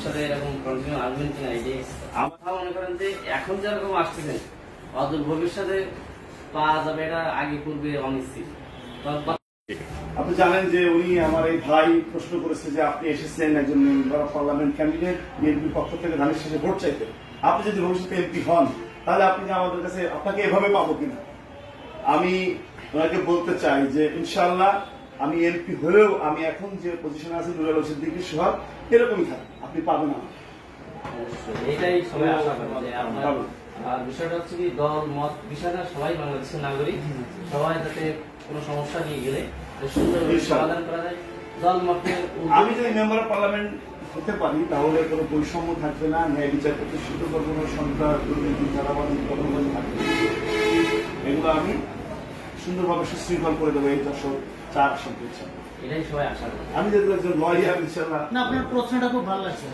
ভবিষ্যতে এরকম কন্টিনিউ আসবেন কিনা যে আমার মনে করেন যে এখন যেরকম আসতেছেন, অদূর ভবিষ্যতে পাওয়া যাবে এটা আগে পূর্বে অনিশ্চিত। আপনি জানেন যে উনি আমার এই ভাই প্রশ্ন করেছে যে আপনি এসেছেন একজন মেম্বার অফ পার্লামেন্ট ক্যান্ডিডেট বিএনপির পক্ষ থেকে ধানের শেষে ভোট চাইতে। আপনি যদি ভবিষ্যতে এমপি হন, তাহলে আপনি আমাদের কাছে আপনাকে এভাবে পাবো কিনা? আমি ওনাকে বলতে চাই যে ইনশাল্লাহ আমি এমপি হলেও আমি এখন যে পজিশনে আছি, নুরাল সিদ্দিকী সোহাগ এরকমই থাকবে। আপনি পাবেন না। এটাই সবাই আশা করে যে আপনার আর বিষয়টা হচ্ছে কি দল মত বিষয়টা সবাই বাংলাদেশের নাগরিক। সবাই যাতে কোনো সমস্যা নিয়ে গেলে সুন্দর সমাধান করা যায়। দল মতের আমি যদি মেম্বার অফ পার্লামেন্ট হতে পারি তাহলে কোনো বৈষম্য থাকবে না ন্যায় বিচার প্রতিষ্ঠিত বা কোনো সন্ত্রাস দুর্নীতি থাকবে। এগুলো আমি সুন্দরভাবে সুশৃঙ্খল করে দেবো এই দর্শক চার আসন পেয়েছেন। এটাই সবাই আশা করি। আমি যেহেতু একজন লয়ার ইনশাল্লাহ না আপনার প্রশ্নটা খুব ভালো লাগছে।